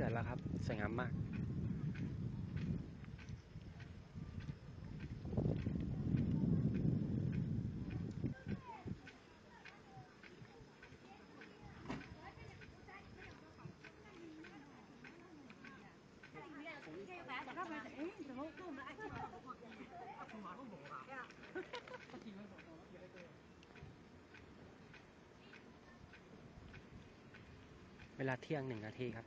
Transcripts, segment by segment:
ขื่อนแล้วครับ สวยงามมากเวลาเที่ยงหนึ่งนาทีครับ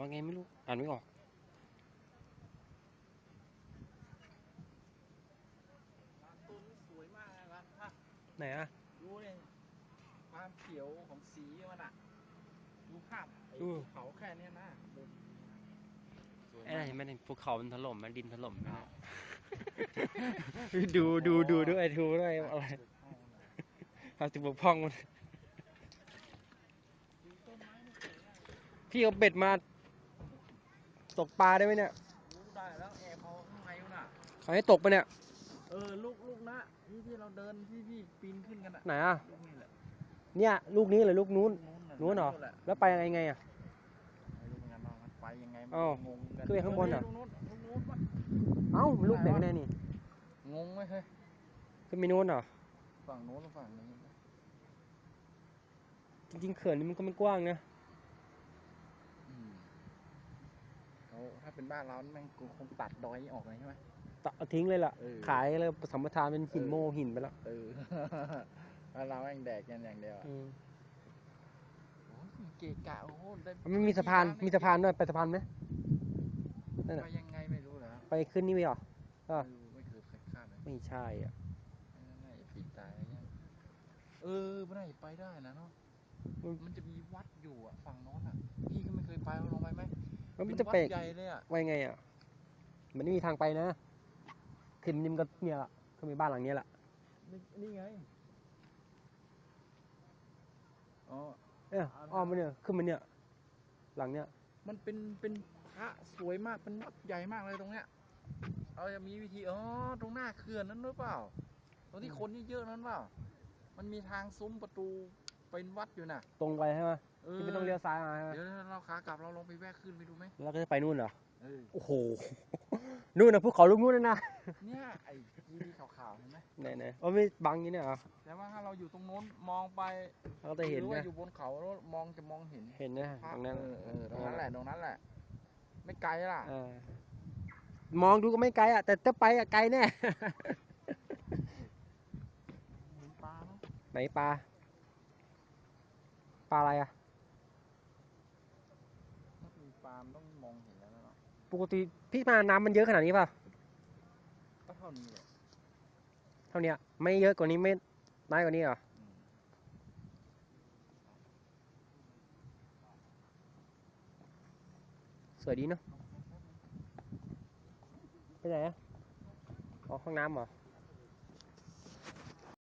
ว่าไงไม่รู้ อ่านไม่ออกต้นสวยมากนะร้านถ้าไหนอะรู้เลยความเขียวของสีมันอะดูภาพไอ้อืภูมเขาแค่เนี้ยนะดูสวยไอ้มาไหนกมันภูเขามันถล่มมันดินถล่มนะดูดูดูด้วยดูด้วยอะไรเอาจุบกพร่องมันดูต้นไม้นี่สวยมากพี่เอาเบ็ดมา ตกปลาได้ไหมเนี่ยรู้ได้แล้วแอบเอาข้างในนู่นน่ะเขาให้ตกปะเนี่ย เออลูกลูกนะที่ที่เราเดินที่พี่ปีนขึ้นกันอะไหนอะ ลูกนี่แหละเนี่ย ลูกนี้หรือลูกนู้นลูกนู้นเหรอ แหละแล้วไปยังไงไงอะ ไม่รู้เหมือนกันว่ามันไปยังไงมันอ้าวงงกันขึ้นไปข้างบนเหรอ ลูกนู้นลูกนู้นปะเอ้ามันลูกไหนกันแน่นี่งงไหมเฮ้ยขึ้นไปนู้นเหรอ ฝั่งโน้นหรือฝั่งนี้จริงๆเขื่อนนี่มันก็ไม่กว้างนะ อืมเขา ถ้าเป็นบ้านเรานี่แม่งกูคงตัดดอยออกเลยใช่ไหมตัดเอาทิ้งเลยล่ะ เออ ขายเลยสัมปทานเป็นหินโมหินไปแล้วเออ บ้านเราแม่งแดกกันอย่างเดียวอะอืมโอ้ยเกะกะโอ้โหได้มันมีสะพานมีสะพานด้วยไปสะพานไหม นั่นไปน่ะยังไงไม่รู้เหรอไปขึ้นนี่ไหมเหรอ อะ ไม่รู้ไม่เคยเคยข้ามเลยไม่ใช่อะน่าจะปีกตายอะไรเงี้ยเออไม่ได้ไปได้นะเนาะมันมันจะมีวัดอยู่อะฝั่งโน้นอะพี่ก็ไม่เคยไปลองไปไหม แล้วมันเป็จะนวัไปดใหญ่เลยอะไว้ไงอะ มันไม่มีทางไปนะ ขึ้นนี่มันก็เนี่ยละก็มีบ้านหลังนี้แหละนี่นี่ไง อ๋อ เอ้ยอ้อมมาเนี่ย ขึ้นมาเนี่ย หลังเนี้ย มันเป็น เป็นพระสวยมาก เป็นวัดใหญ่มากเลยตรงเนี้ย เราจะมีวิธี อ๋อ ตรงหน้าเขื่อนนั้นหรือเปล่า ตรงที่คนเยอะๆนั้นเปล่า มันมีทางซุ้มประตู เป็นวัดอยู่น่ะ ตรงไปใช่ไหมเออที่ไม่ต้องเลี้ยวซ้ายมาใช่ไหมเดี๋ยวเราขากลับเราลองไปแวะขึ้นไปดูไหมแล้วก็จะไปนู่นเหรอ เออโอ้โห นู่นนะภูเขาลูกนู้นนะนะเนี่ยไอ้ที่ขาวๆเห็นไหมไหนไหนๆว่าไม่บังอย่างนี้เนี่ยเหรอแต่ว่าถ้าเราอยู่ตรงโน้นมองไปเราก็จะเห็นหรือว่านะอยู่บนเขาแล้วมองจะมองเห็นเห็นนะพระตรงนั้นเออเออตรงนั้นแหละตรงนั้นแหละ ไม่ไกลล่ะ เออมองดูก็ไม่ไกลอะ แต่ถ้าไปอะไกลแน่ เห็นปลาไหมไหนปลา ปลาอะไรอะถ้ามีปลามันต้องมองเห็นแล้วเนาะปกติพี่มาน้ำมันเยอะขนาดนี้ป่ะก็เท่านี้แหละเท่าเนี้ยไม่เยอะกว่านี้ไม่น้อยกว่านี้เหรออืมสวยดีเนาะไปไหนอะอ๋อห้องน้ำเหรอ